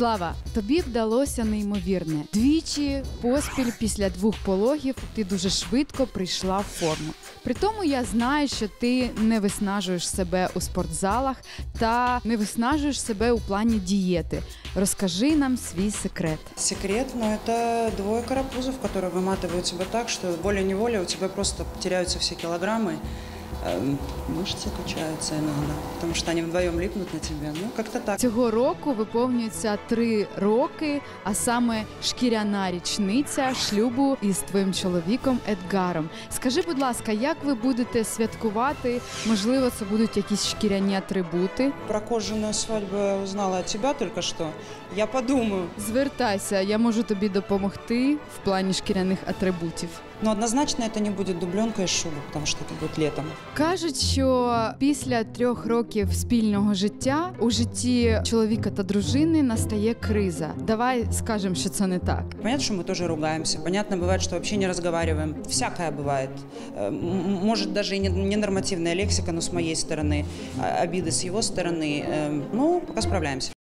Слава, тобі вдалося неймовірне. Двічі поспіль після двох пологів ти дуже швидко прийшла в форму. При тому я знаю, що ти не виснажуєш себе у спортзалах та не виснажуєш себе у плані дієти. Розкажи нам свій секрет. Секрет, но это двое карапузов, которые выматывают тебя так, что волей-неволей у тебя просто теряются все килограммы. эм, Мышцы качаются иногда, потому что они вдвоем липнут на тебе. Ну, как-то так. Цього року виповнюється три роки, а саме шкіряна річниця шлюбу із твоїм чоловіком Едгаром. Скажи, будь ласка, як ви будете святкувати? Можливо, це будуть якісь шкіряні атрибути? Про кожаную свадьбу я узнала от тебя только что. Я подумаю. Звертайся, я можу тобі допомогти в плані шкіряних атрибутів. Но однозначно это не будет дубленка и шуба, потому что это будет летом. Кажуть, що після трьох років спільного життя у житті чоловіка та дружини настає криза. Давай скажемо, що це не так. Понятно, что мы тоже ругаемся. Понятно, бывает, что вообще не разговариваем. Всякое бывает. Э, м- Может, даже и не- ненормативная лексика, но с моей стороны, а- обиды с его стороны. Э, Ну, пока справляемся.